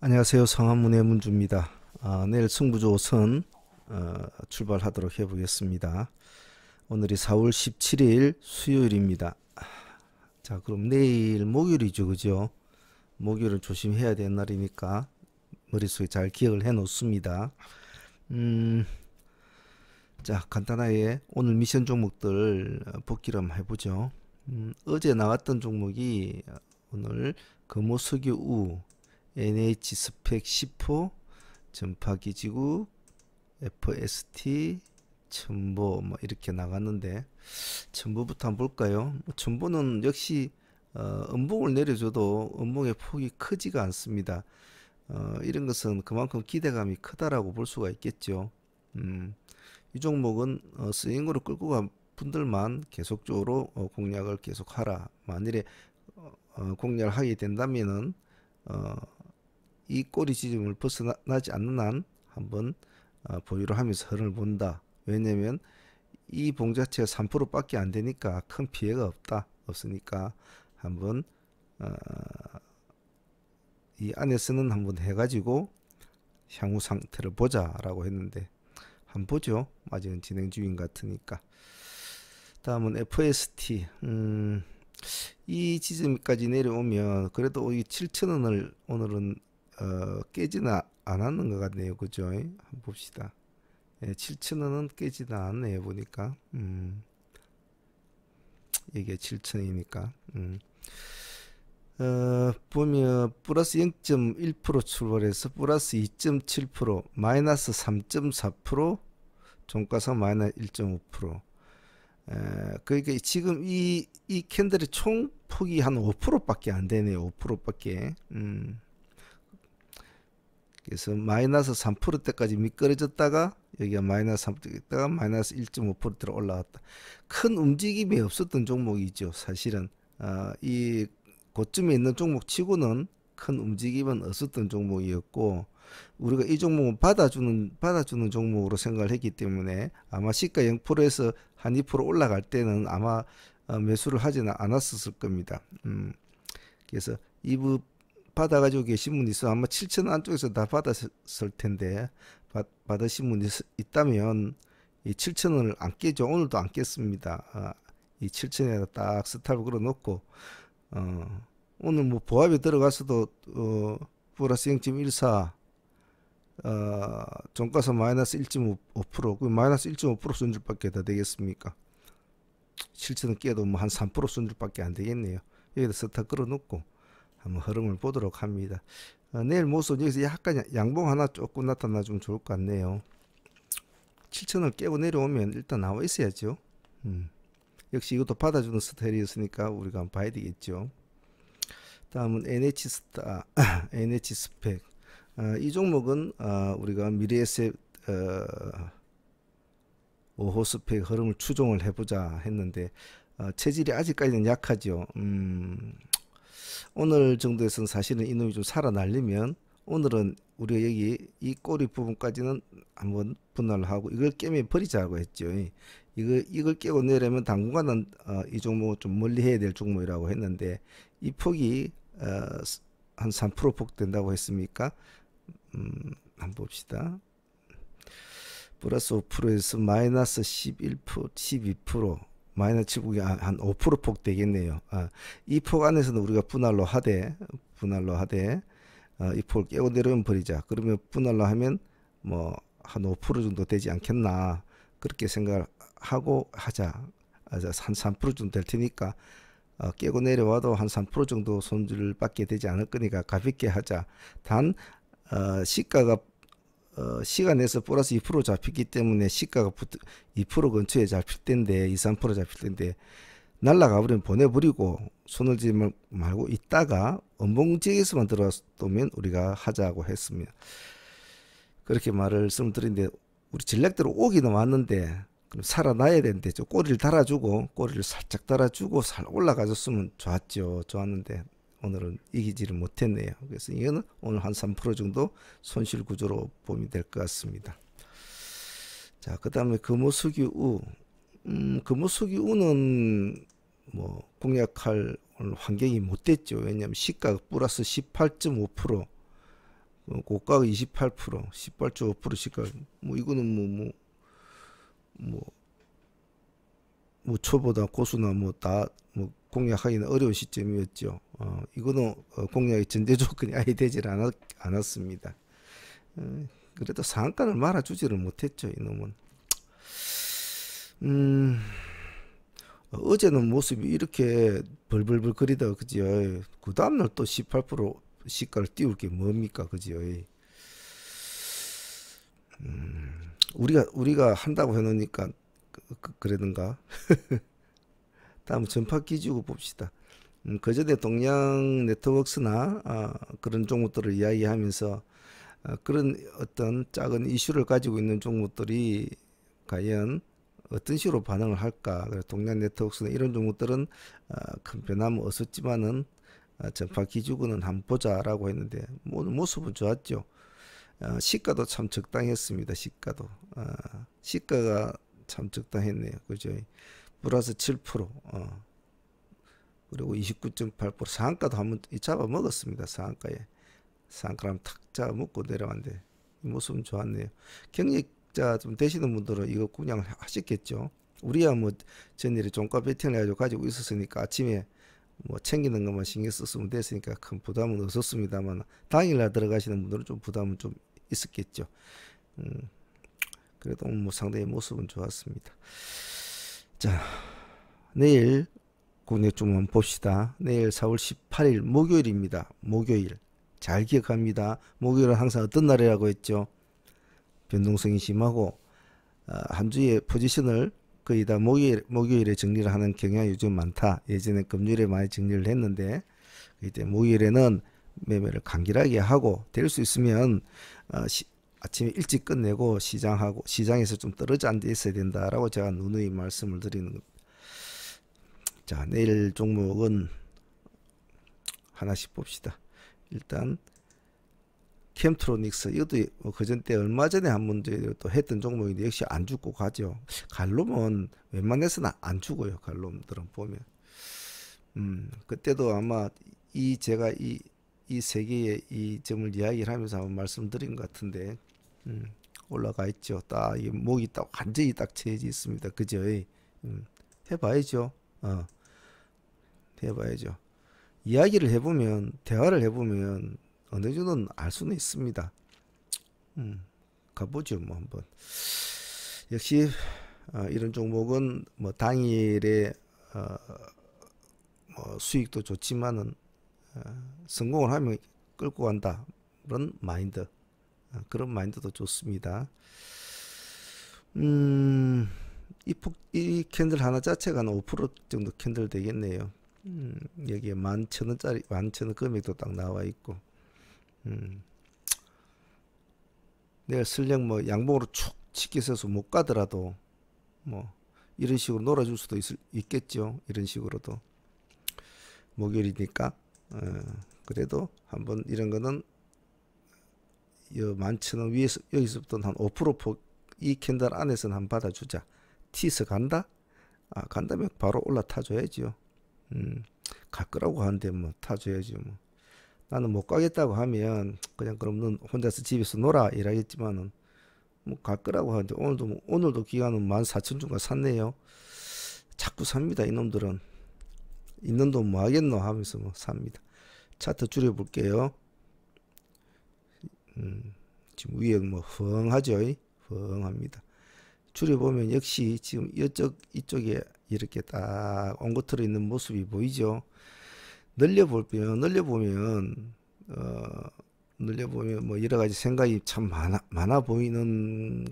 안녕하세요. 성한문의 문주입니다. 아, 내일 승부조 선 어, 출발하도록 해보겠습니다. 오늘이 4월 17일 수요일입니다. 자, 그럼 내일 목요일이죠, 그죠? 목요일은 조심해야 되는 날이니까 머릿속에 잘 기억을 해 놓습니다. 음, 자, 간단하게 오늘 미션 종목들 복기를 한번 해보죠. 음, 어제 나왔던 종목이 오늘 금호석유 우 NH 스펙 10호 전파기 지구 FST 첨보 뭐 이렇게 나갔는데 첨보부터 한번 볼까요? 뭐 첨보는 역시 어, 음봉을 내려줘도 음봉의 폭이 크지가 않습니다. 어, 이런 것은 그만큼 기대감이 크다라고 볼 수가 있겠죠. 음, 이 종목은 어, 스윙으로 끌고 간 분들만 계속적으로 어, 공략을 계속하라. 만일에 어, 어 공략을 하게 된다면은 어, 이 꼬리 지점을 벗어나지 않는 한 한번 어, 보유를 하면서 흐름을 본다. 왜냐면 이 봉 자체가 3%밖에 안 되니까 큰 피해가 없다. 없으니까 한번 어, 이 안에서는 한번 해가지고 향후 상태를 보자라고 했는데 한번 보죠. 아직은 진행 중인 것 같으니까. 다음은 FST. 음, 이 지점까지 내려오면 그래도 이 7천원을 오늘은 어, 깨지는 않았는 것 같네요. 그죠? 한번 봅시다. 예, 7천원은 깨지는 않네요. 보니까. 음, 이게 7천이니까. 음. 어, 보면 플러스 0.1% 출발해서 플러스 2.7% 마이너스 3.4% 종가상 마이너스 1.5% 에, 그러니까 지금 이, 이 캔들의 총 폭이 한 5%밖에 안 되네요. 5%밖에. 음. 그래서 마이너스 3%대까지 미끄러졌다가 여기가 마이너스 3%대가 마이너스 1.5%대로 올라왔다. 큰 움직임이 없었던 종목이죠. 사실은 어, 이 고점에 있는 종목 치고는 큰 움직임은 없었던 종목이었고 우리가 이 종목은 받아주는 받아주는 종목으로 생각을 했기 때문에 아마 시가 0%에서 한 2% 올라갈 때는 아마 어, 매수를 하지는 않았었을 겁니다. 음, 그래서 이부 받아가지고 계신 분이 있어 아마 7천 원 안쪽에서 다 받았을 텐데 받, 받으신 분이 있다면 이 7천 원을 안 깨죠. 오늘도 안 깼습니다. 아, 이 7천에다 딱 스탑을 걸어놓고 어, 오늘 뭐 보합에 들어가서도 어, 플러스 0.14 어, 종가서 마이너스 1.5%, 그 마이너스 1.5% 손질밖에 더 되겠습니까? 7천원 깨도 뭐 한 3% 손질밖에 안 되겠네요. 여기다 스탑 걸어놓고 한번 흐름을 보도록 합니다. 어, 내일 모습 여기서 약간 양봉 하나 조금 나타나주면 좋을 것 같네요. 7천을 깨고 내려오면 일단 나와 있어야죠. 음. 역시 이것도 받아주는 스타일이었으니까 우리가 봐야 되겠죠. 다음은 NH스타, NH스펙. 어, 이 종목은 어, 우리가 미래에셋 어, 5호 스펙 흐름을 추종을 해보자 했는데 어, 체질이 아직까지는 약하죠. 음, 오늘 정도에서는 사실은 이놈이 좀 살아날리면 오늘은 우리가 여기 이 꼬리 부분까지는 한번 분할을 하고 이걸 깨면 버리자고 했죠. 이거 이걸 깨고 내려면 당분간은 어, 이 종목을 좀 멀리 해야 될 종목이라고 했는데 이 폭이 어, 한3% 폭된다고 했습니까? 음, 한번 봅시다. 플러스 5%에서 마이너스 11%, 12%, 마이너스 7국이 한 5% 폭 되겠네요. 아, 이 폭 안에서는 우리가 분할로 하되, 분할로 하되, 어, 이 폭을 깨고 내려면 버리자. 그러면 분할로 하면 뭐 한 5% 정도 되지 않겠나. 그렇게 생각하고 하자. 한3% 정도 될 테니까 어, 깨고 내려와도 한 3% 정도 손질 받게 되지 않을 거니까 가볍게 하자. 단 어, 시가가 어, 시간에서 플러스 2% 잡히기 때문에 시가가 2% 근처에 잡힐 텐데 2, 3% 잡힐 텐데 날라가 버리면 보내버리고 손을 지지 말고 있다가 원봉지에서만 들어왔으면 우리가 하자고 했습니다. 그렇게 말을 드린데 우리 전략대로 오기는 왔는데 그럼 살아나야 되는데 저 꼬리를 달아주고 꼬리를 살짝 달아주고 살 올라가줬으면 좋았죠. 좋았는데 오늘은 이기지를 못했네요. 그래서 이거는 오늘 한 3% 정도 손실 구조로 보면 될 것 같습니다. 자, 그 다음에 금호석유 우. 음, 금호석유 우는 뭐 공략할 환경이 못 됐죠. 왜냐하면 시가가 플러스 18.5%, 어, 고가가 28%, 18.5% 시가 뭐 이거는 뭐 뭐 뭐, 뭐 초보다 고수나 뭐 다 뭐 공략하기는 어려운 시점이었죠. 어, 이거는 어, 공략의 전제 조건이 아예 되질 않았, 않았습니다. 어, 그래도 상한가를 말아주지를 못했죠. 이놈은. 음. 어제는 모습이 이렇게 벌벌벌 거리다가 그지요. 그 다음날 또 18% 시가를 띄울 게 뭡니까 그지요. 음, 우리가 우리가 한다고 해놓으니까 그, 그 래든가 다음 전파 기지고 봅시다. 음, 그 전에 동양 네트워크스나 아, 그런 종목들을 이야기하면서 아, 그런 어떤 작은 이슈를 가지고 있는 종목들이 과연 어떤 식으로 반응을 할까. 동양 네트워크스는 이런 종목들은 어, 큰 변함은 없었지만은 어, 전파 기주군은 한번 보자라고 했는데 오늘 모습은 좋았죠. 어, 시가도 참 적당했습니다. 시가도 어, 시가가 참 적당했네요. 그죠? 플러스 7% 어. 그리고 29.8% 상한가도 한번 잡아 먹었습니다. 상한가에 상한가를 탁 잡아 먹고 내려왔는데 이 모습은 좋았네요. 경력 자 좀 되시는 분들은 이거 그냥 하셨겠죠. 우리야 뭐 전일에 종가 베팅을 해가지고 가지고 있었으니까 아침에 뭐 챙기는 것만 신경 썼으면 됐으니까 큰 부담은 없었습니다만 당일날 들어가시는 분들은 좀 부담은 좀 있었겠죠. 음, 그래도 뭐 상당히 모습은 좋았습니다. 자, 내일 국내 좀 한번 봅시다. 내일 4월 18일 목요일입니다. 목요일. 잘 기억합니다. 목요일은 항상 어떤 날이라고 했죠? 변동성이 심하고 어, 한 주의 포지션을 거의 다 목요일, 목요일에 정리를 하는 경향이 요즘 많다. 예전에 금요일에 많이 정리를 했는데 이때 목요일에는 매매를 간결하게 하고 될 수 있으면 어, 시, 아침에 일찍 끝내고 시장하고 시장에서 좀 떨어져 앉아 있어야 된다라고 제가 누누이 말씀을 드리는 겁니다. 자 내일 종목은 하나씩 봅시다. 일단 캠트로닉스 이것도 뭐 그전 때 얼마 전에 한번 또 했던 종목인데 역시 안 죽고 가죠. 갈롬은 웬만해서는 안 죽어요. 갈롬들은 보면. 음 그때도 아마 이 제가 이 이 세 개의 이 점을 이야기를 하면서 한번 말씀드린 것 같은데 음, 올라가 있죠. 딱이 목이 딱 완전히 딱 채지 있습니다. 그죠? 음, 해봐야죠. 어, 해봐야죠. 이야기를 해보면 대화를 해보면 어느 정도는 알 수는 있습니다. 음, 가보죠, 뭐 한번. 역시 어, 이런 종목은 뭐 당일에 어, 뭐 수익도 좋지만은 어, 성공을 하면 끌고 간다 그런 마인드 어, 그런 마인드도 좋습니다. 음, 이, 폭, 이 캔들 하나 자체가 한 5% 정도 캔들 되겠네요. 음, 여기에 만천 원짜리 만천원 금액도 딱 나와 있고 음. 내가 설령 뭐 양봉으로 축 치기 있어서 못 가더라도 뭐 이런 식으로 놀아줄 수도 있, 있겠죠. 이런 식으로도 목요일이니까 어, 그래도 한번 이런 거는 여 만천원 위에서 여기서부터 한 5%이 캔들 안에서는 한 받아주자. 티스 간다? 아 간다면 바로 올라타줘야죠. 음, 갈 거라고 하는데 뭐 타줘야지 뭐. 나는 못 가겠다고 하면 그냥 그럼 넌 혼자서 집에서 놀아 이라겠지만은 뭐 갈 거라고 하는데 오늘도 뭐 오늘도 기간은 만 사천 주가 샀네요. 자꾸 삽니다 이놈들은 있는 돈 뭐 하겠노 하면서 뭐 삽니다. 차트 줄여 볼게요. 음, 지금 위에 뭐 헝하죠. 헝합니다. 줄여보면 역시 지금 이쪽 이쪽에 이렇게 딱 엉거틀어 있는 모습이 보이죠. 늘려보면 늘려보면 어 늘려보면 뭐 여러 가지 생각이 참 많아 많아 보이는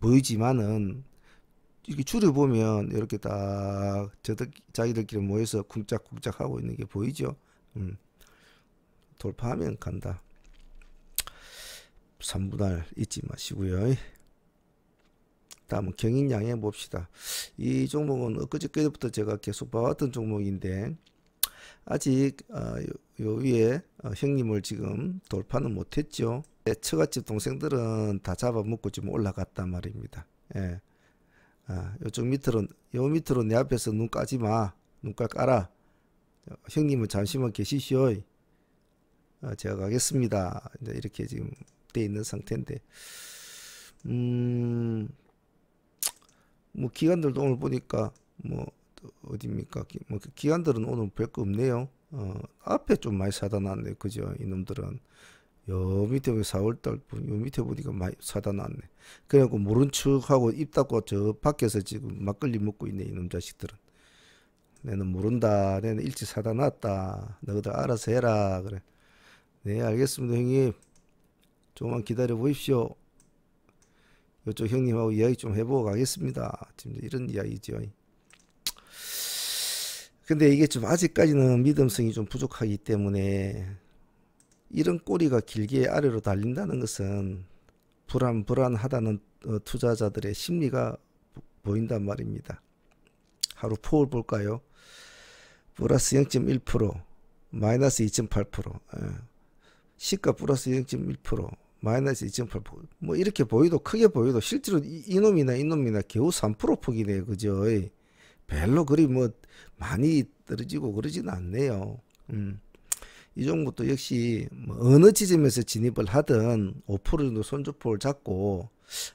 보이지만은 이렇게 줄여보면 이렇게 딱 저들 자기들끼리 모여서 쿵짝쿵짝 하고 있는 게 보이죠. 음. 돌파하면 간다. 3분할 잊지 마시고요. 다음은 경인양해 봅시다. 이 종목은 엊그저께부터 제가 계속 봐왔던 종목인데 아직 어, 요, 위에 어, 형님을 지금 돌파는 못했죠. 네, 처갓집 동생들은 다 잡아먹고 지금 올라갔단 말입니다. 예. 아, 요쪽 밑으로 요 밑으로 내 앞에서 눈 까지 마. 눈깔 깔아. 형님은 잠시만 계시시오. 어, 제가 가겠습니다. 이렇게 지금 돼 있는 상태인데, 음, 뭐 기관들도 오늘 보니까 뭐 어디입니까? 기, 뭐 기관들은 오늘 별거 없네요. 어, 앞에 좀 많이 사다 놨네. 그죠? 이놈들은. 요 밑에 4월달 요 밑에 보니까 많이 사다 놨네. 그래갖고 모른 척하고 입 닫고 저 밖에서 지금 막걸리 먹고 있네 이놈 자식들은. 내는 모른다. 내는 일찍 사다 놨다. 너희들 알아서 해라. 그래. 네 알겠습니다 형님. 조금만 기다려 보십시오. 이쪽 형님하고 이야기 좀 해보고 가겠습니다. 지금 이런 이야기죠. 근데 이게 좀 아직까지는 믿음성이 좀 부족하기 때문에 이런 꼬리가 길게 아래로 달린다는 것은 불안 불안하다는 어, 투자자들의 심리가 보인단 말입니다. 하루 포울 볼까요? 플러스 0.1% 마이너스 2.8% 예. 시가 플러스 0.1% 마이너스 2.8%뭐 이렇게 보여도 크게 보여도 실제로 이, 놈이나 이놈이나 겨우 3% 폭이네요 그죠 별로 그리 뭐 많이 떨어지고 그러지는 않네요 음. 이 종목도 역시 뭐 어느 지점에서 진입을 하든 5% 정도 손주포를 잡고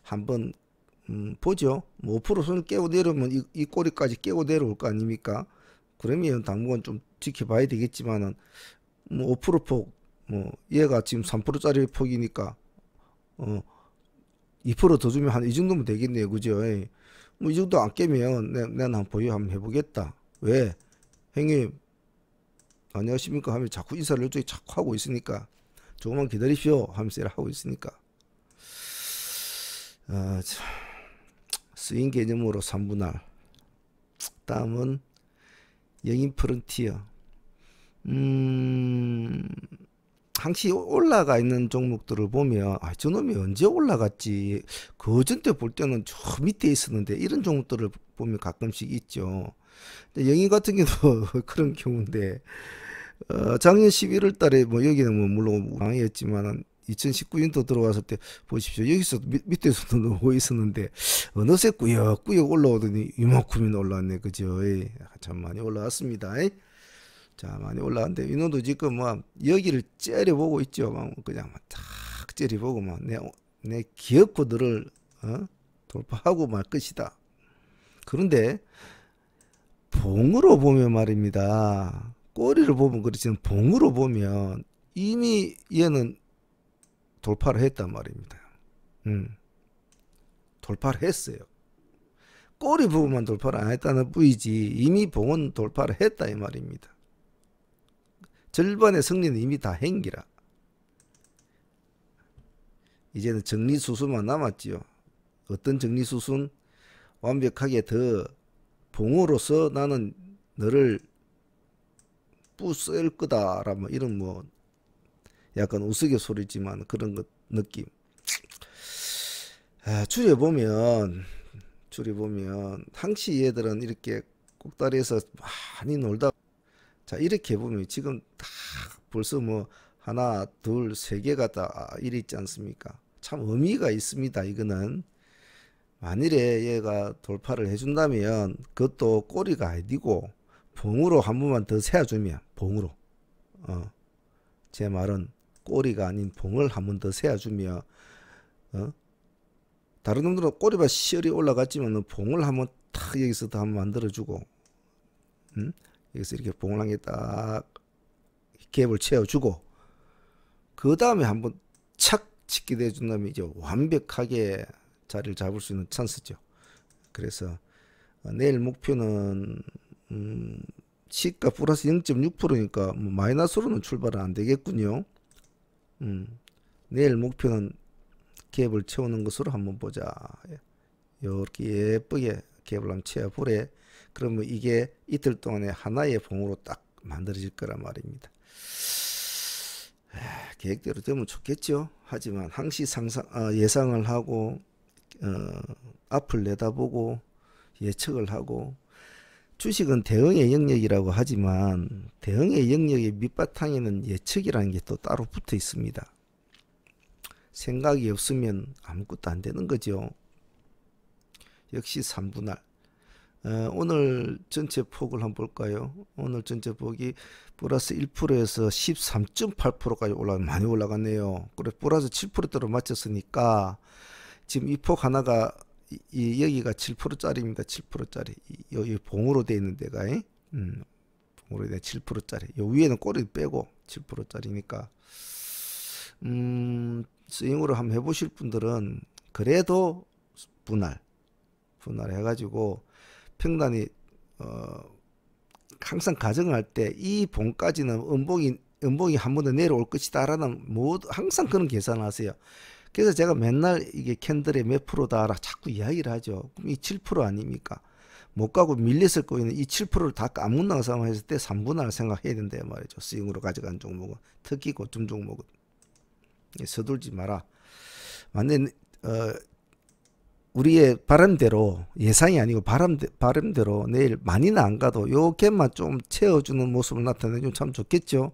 한번 음, 보죠. 뭐 5% 손을 깨고 내려오면 이, 이 꼬리까지 깨고 내려올 거 아닙니까? 그러면 당분간 좀 지켜봐야 되겠지만은 뭐 5%폭 뭐 얘가 지금 3%짜리 폭이니까 어 2%더 주면 한 이 정도면 되겠네요. 그죠? 예. 뭐이 정도 안 깨면 내, 내가 한번 보유 한번 해보겠다. 왜? 형님 안녕하십니까 하면 자꾸 인사를 이쪽에 자꾸 하고 있으니까. 조금만 기다리십시오. 하면서 하고 있으니까. 아, 스윙 개념으로 3분할. 다음은 영인 프런티어. 음 항시 올라가 있는 종목들을 보면 아 저놈이 언제 올라갔지? 그전 때 볼 때는 저 밑에 있었는데 이런 종목들을 보면 가끔씩 있죠 영인 같은 경우도 그런 경우인데 어, 작년 11월 달에 뭐 여기는 뭐 물론 망했지만은 2019년도 들어왔을 때 보십시오. 여기서 밑, 밑에서도 누워 있었는데 어느새 꾸역꾸역 올라오더니 이만큼이나 올라왔네. 그죠? 에이, 참 많이 올라왔습니다. 에이. 자, 많이 올라왔는데 이놈도 지금 뭐 여기를 째려보고 있죠. 막 그냥 탁 째려보고 막 내, 내 기업 코드를 어? 돌파하고 말 것이다. 그런데 봉으로 보면 말입니다. 꼬리를 보면 그렇지만 봉으로 보면 이미 얘는 돌파를 했단 말입니다. 음. 돌파를 했어요. 꼬리 부분만 돌파를 안 했다는 뿌이지 이미 봉은 돌파를 했다 이 말입니다. 절반의 승리는 이미 다 행기라. 이제는 정리수순만 남았지요. 어떤 정리수순? 완벽하게 더 봉으로서 나는 너를 뿌쓸 거다라면 이런 뭐 약간 우스갯소리지만 그런 것 느낌. 아, 줄여 보면 줄여 보면 항시 얘들은 이렇게 꼭다리에서 많이 놀다 자 이렇게 보면 지금 다 벌써 뭐 하나 둘 세 개가 다 이리 있지 않습니까? 참 의미가 있습니다. 이거는 만일에 얘가 돌파를 해준다면 그것도 꼬리가 아니고 봉으로 한 번만 더 세워주면 봉으로 어. 제 말은 꼬리가 아닌 봉을 한 번 더 세워주며 어? 다른 놈들은 꼬리가 시열이 올라갔지만 봉을 한번 탁 여기서 더 한번 만들어주고 음? 여기서 이렇게 봉을 한 개 딱 갭을 채워주고 그 다음에 한번 착 짓게 돼준다면 이제 완벽하게 자리를 잡을 수 있는 찬스죠. 그래서 어, 내일 목표는 음, 시가 플러스 0.6%니까 뭐 마이너스로는 출발은 안 되겠군요. 음, 내일 목표는 갭을 채우는 것으로 한번 보자. 이렇게 예쁘게 갭을 한번 채워보래. 그러면 이게 이틀 동안에 하나의 봉으로 딱 만들어질 거란 말입니다. 계획대로 되면 좋겠죠. 하지만 항시 상상, 어, 예상을 하고 어, 앞을 내다보고 예측을 하고 주식은 대응의 영역이라고 하지만 대응의 영역의 밑바탕에는 예측이라는 게 또 따로 붙어 있습니다. 생각이 없으면 아무것도 안 되는 거죠. 역시 3분할. 어, 오늘 전체 폭을 한번 볼까요? 오늘 전체 폭이 플러스 1%에서 13.8%까지 올라 많이 올라갔네요. 그래 플러스 7%대로 맞췄으니까 지금 이 폭 하나가 이, 이 여기가 7%짜리입니다. 7%짜리 여기 봉으로 돼 있는 데가 음, 봉으로 돼 7%짜리. 요 위에는 꼬리 빼고 7%짜리니까 음, 스윙으로 한번 해 보실 분들은 그래도 분할 분할 해 가지고 평단이 어 항상 가정할 때 이 봉까지는 음봉이 음봉이 한 번 더 내려올 것이다라는 모두 항상 그런 계산하세요. 그래서 제가 맨날 이게 캔들의 몇 프로다라 자꾸 이야기를 하죠. 그럼 이 7% 아닙니까? 못 가고 밀렸을 거에는 이 7%를 다 까먹는다고 생각했을 때 3분할 생각해야 된다 말이죠. 스윙으로 가져간 종목은 특히 고점 종목은 서둘지 마라. 완전 어 우리의 바람대로 예상이 아니고 바람 바람대로 내일 많이는 안 가도 요 갭만 좀 채워주는 모습을 나타내면 참 좋겠죠.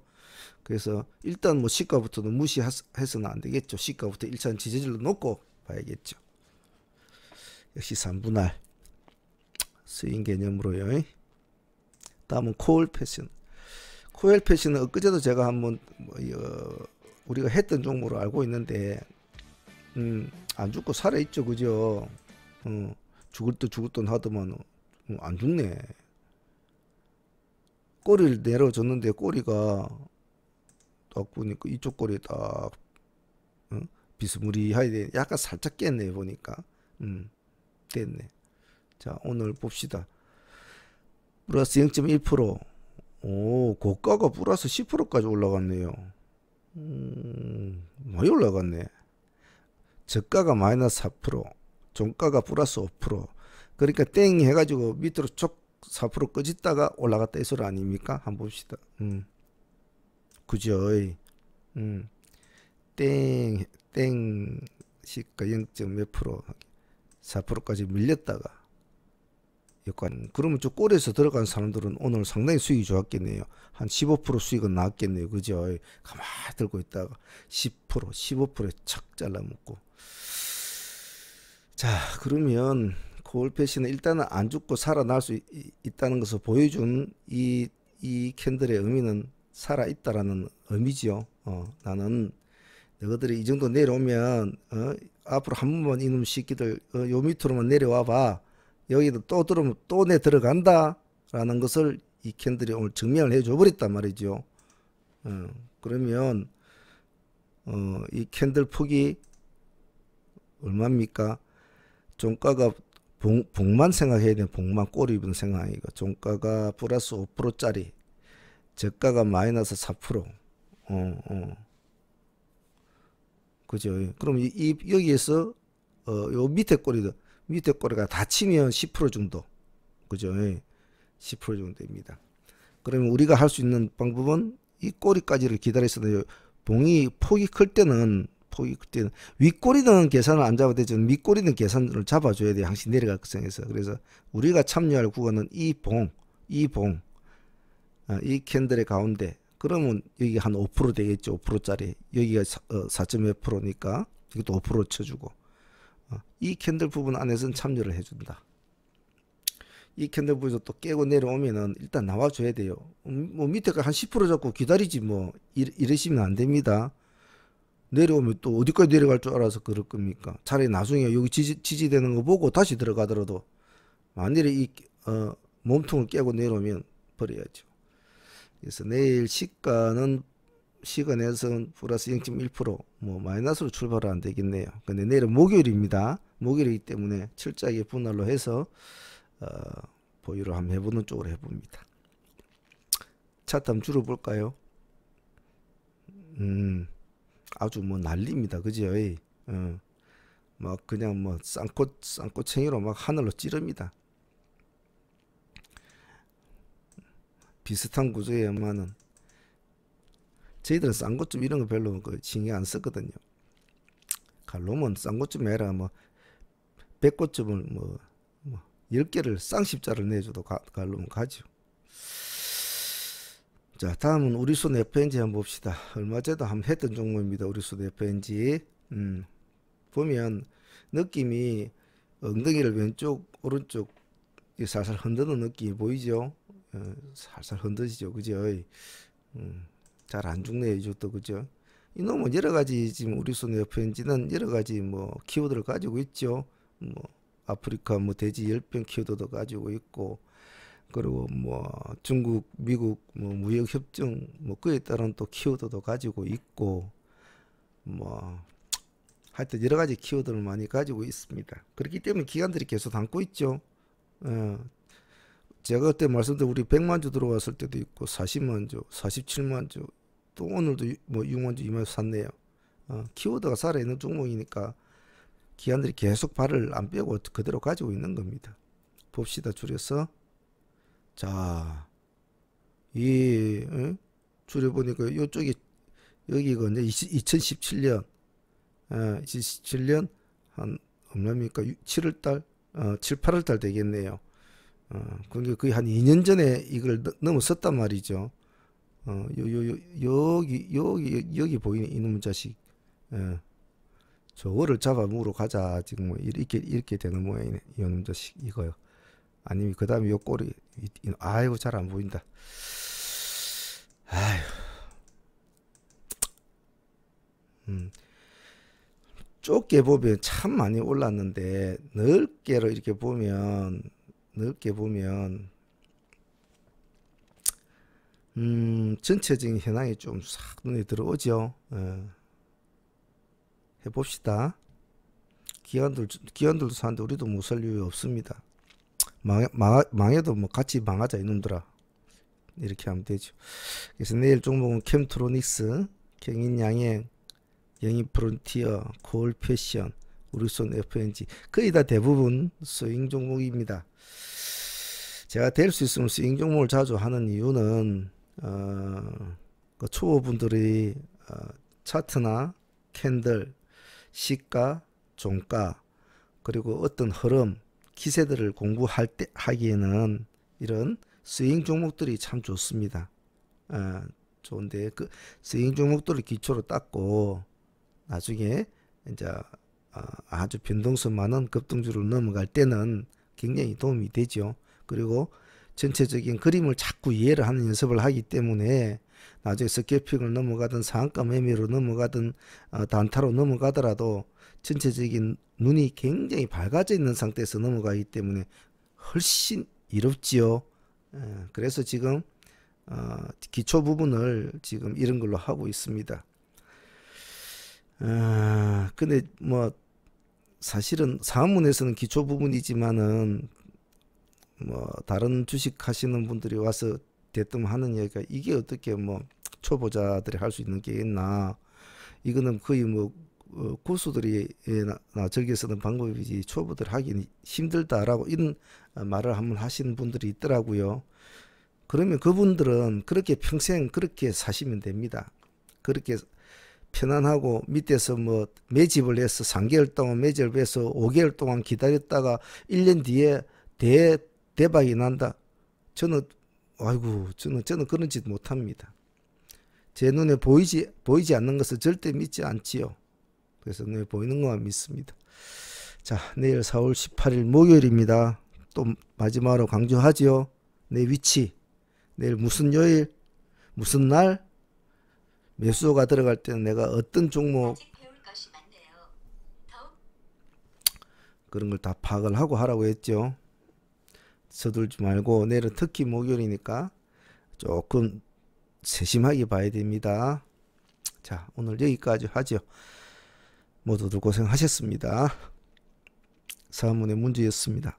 그래서 일단 뭐 시가부터는 무시해서는 안 되겠죠. 시가부터 일단 지지질로 놓고 봐야겠죠. 역시 3분할 스윙 개념으로요. 다음은 코일 패션. 코일 패션은 엊그제도 제가 한번 뭐 어, 우리가 했던 종목으로 알고 있는데 음, 안 죽고 살아 있죠, 그죠? 어, 죽을 듯 죽을 듯 하더만 어, 안 죽네. 꼬리를 내려줬는데 꼬리가 딱 보니까 이쪽 꼬리 딱 어? 비스무리하게 돼. 약간 살짝 깼네 보니까. 음, 됐네. 자, 오늘 봅시다. 플러스 0.1%. 오, 고가가 플러스 10%까지 올라갔네요. 음, 많이 올라갔네. 저가가 마이너스 4%, 종가가 플러스 5%. 그러니까 땡 해가지고 밑으로 쭉 4% 꺼졌다가 올라갔다 이 소리 아닙니까? 한번 봅시다. 음. 그죠? 음. 땡, 땡, 시가 0.몇 프로, 4%까지 밀렸다가 약간 그러면 저 꼴에서 들어간 사람들은 오늘 상당히 수익이 좋았겠네요. 한 15% 수익은 나왔겠네요. 그죠? 가만히 들고 있다가 10% 15%에 착 잘라먹고 자 그러면 코올 패시는 일단은 안 죽고 살아날 수 있, 다는 것을 보여준 이, 이 캔들의 의미는 살아 있다라는 의미지요. 어, 나는 너희들이 이 정도 내려오면 어, 앞으로 한 번만 이놈 새끼들 어, 요 밑으로만 내려와 봐. 여기도 또 들어오면 또 내 들어간다 라는 것을 이 캔들이 오늘 증명을 해줘 버렸단 말이죠 어, 그러면 어, 이 캔들 폭이 얼마입니까 종가가 봉, 봉만 생각해야 돼 봉만 꼬리 입은 생각이고 종가가 플러스 5%짜리 저가가 마이너스 4% 어, 어. 그죠 그럼 이, 이 여기에서 어, 요 밑에 꼬리도 밑에 꼬리가 닫히면 10% 정도. 그죠? 10% 예. 정도입니다. 그러면 우리가 할 수 있는 방법은 이 꼬리까지를 기다렸어도 봉이 폭이 클 때는 폭이 클 때는 윗꼬리는 계산을 안 잡아도 되죠. 밑꼬리는 계산을 잡아줘야 돼요. 항시 내려갈 것성에서. 그래서 우리가 참여할 구간은 이 봉, 이 봉, 아, 이 캔들의 가운데. 그러면 여기 한 5% 되겠죠. 5%짜리. 여기가 4.2%니까 이것도 5% 쳐주고. 어, 이 캔들 부분 안에서는 참여를 해준다. 이 캔들 부분에서 또 깨고 내려오면은 일단 나와줘야 돼요. 음, 뭐 밑에가 한 10% 잡고 기다리지 뭐 이러시면 안 됩니다. 내려오면 또 어디까지 내려갈 줄 알아서 그럴 겁니까? 차라리 나중에 여기 지지, 지지되는 거 보고 다시 들어가더라도 만일에 이 어, 몸통을 깨고 내려오면 버려야죠. 그래서 내일 시가는 시간에서는 플러스 0.1%뭐 마이너스로 출발은 안 되겠네요. 근데 내일은 목요일입니다. 목요일이기 때문에 철저하게 분할로 해서 어, 보유를 한번 해보는 쪽으로 해봅니다. 차트 한번 줄여볼까요? 음, 아주 뭐 난리입니다. 그죠? 어, 막 그냥 뭐 쌍꽃 쌍꽃챙이로 막 하늘로 찌릅니다. 비슷한 구조에만은 저희들은 쌍고점 이런 거 별로 그 신경 안 쓰거든요. 갈로면 쌍고점 해라 뭐 100고점을 뭐, 뭐 10개를 쌍십자를 내줘도 가, 갈로면 가죠. 자 다음은 우리손 FNG 한번 봅시다. 얼마 전에도 한번 했던 종목입니다. 우리손 FNG 음, 보면 느낌이 엉덩이를 왼쪽 오른쪽 이 살살 흔드는 느낌이 보이죠? 어, 살살 흔드시죠, 그죠? 음, 잘안 죽네요, 이것도 그죠? 이놈은 여러 가지 지금 우리 손 FNG는 여러 가지 뭐 키워드를 가지고 있죠. 뭐 아프리카 뭐 돼지 열병 키워드도 가지고 있고 그리고 뭐 중국, 미국 뭐 무역 협정 뭐 그에 따른 또 키워드도 가지고 있고 뭐 하여튼 여러 가지 키워드를 많이 가지고 있습니다. 그렇기 때문에 기관들이 계속 담고 있죠. 어, 제가 그때 말씀드린 우리 100만 주 들어왔을 때도 있고 40만 주, 47만 주, 또 오늘도 뭐 6만 주, 2만 주 샀네요. 어, 키워드가 살아있는 종목이니까 기관들이 계속 발을 안 빼고 그대로 가지고 있는 겁니다. 봅시다. 줄여서 자, 이 어? 줄여 보니까 이쪽이 여기가 이제 2017년 어, 2017년 한 얼마입니까? 7월 달, 어, 7, 8월 달 되겠네요. 어, 그게 거의 한 2년 전에 이걸 넘어섰단 말이죠. 어, 요, 요, 요, 여기, 여기, 여기 보이는 이놈 자식. 예. 저거를 잡아 먹으러 가자. 지금 뭐 이렇게, 이렇게 되는 모양이네. 이놈 자식, 이거요. 아니면 그 다음에 요 꼬리. 이, 이, 아이고, 잘 안 보인다. 아휴. 음. 좁게 보면 참 많이 올랐는데 넓게로 이렇게 보면 넓게 보면 음 전체적인 현황이 좀 싹 눈에 들어오죠. 어. 해봅시다. 기관들 기관들도 사는데 우리도 못살 이유 없습니다. 망, 망, 망해도 뭐 같이 망하자 이놈들아. 이렇게 하면 되죠. 그래서 내일 종목은 캠트로닉스, 경인양행, 영입 프론티어, 코올 패션, 우리손 FNG 거의 다 대부분 스윙 종목입니다. 제가 될 수 있으면 스윙 종목을 자주 하는 이유는 어, 그 초보분들이 어, 차트나 캔들, 시가, 종가 그리고 어떤 흐름, 기세들을 공부할 때 하기에는 이런 스윙 종목들이 참 좋습니다. 어, 좋은데 그 스윙 종목들을 기초로 닦고 나중에 이제 어, 아주 변동성 많은 급등주를 넘어갈 때는 굉장히 도움이 되죠. 그리고 전체적인 그림을 자꾸 이해를 하는 연습을 하기 때문에 나중에 스케핑을 넘어가든 상한가 매매로 넘어가든 어, 단타로 넘어가더라도 전체적인 눈이 굉장히 밝아져 있는 상태에서 넘어가기 때문에 훨씬 이롭지요. 에, 그래서 지금 어, 기초 부분을 지금 이런 걸로 하고 있습니다. 아, 근데 뭐 사실은 사문에서는 기초 부분이지만은 뭐 다른 주식 하시는 분들이 와서 대뜸 하는 얘기가 이게 어떻게 뭐 초보자들이 할 수 있는 게 있나 이거는 거의 뭐 어, 고수들이 나, 나 저기 쓰는 방법이지 초보들 하기 힘들다라고 이런 말을 한번 하시는 분들이 있더라고요. 그러면 그분들은 그렇게 평생 그렇게 사시면 됩니다. 그렇게 편안하고 밑에서 뭐 매집을 해서 3개월 동안 매집을 해서 5개월 동안 기다렸다가 1년 뒤에 대 대박이 난다. 저는 아이고 저는 저는 그런 짓 못합니다. 제 눈에 보이지 보이지 않는 것을 절대 믿지 않지요. 그래서 눈에 보이는 것만 믿습니다. 자 내일 4월 18일 목요일입니다. 또 마지막으로 강조하지요. 내 위치 내일 무슨 요일 무슨 날 매수가 들어갈 때는 내가 어떤 종목 그런 걸 다 파악을 하고 하라고 했죠. 서둘지 말고 내일은 특히 목요일이니까 조금 세심하게 봐야 됩니다. 자, 오늘 여기까지 하죠. 모두들 고생하셨습니다. 사문의 문제였습니다.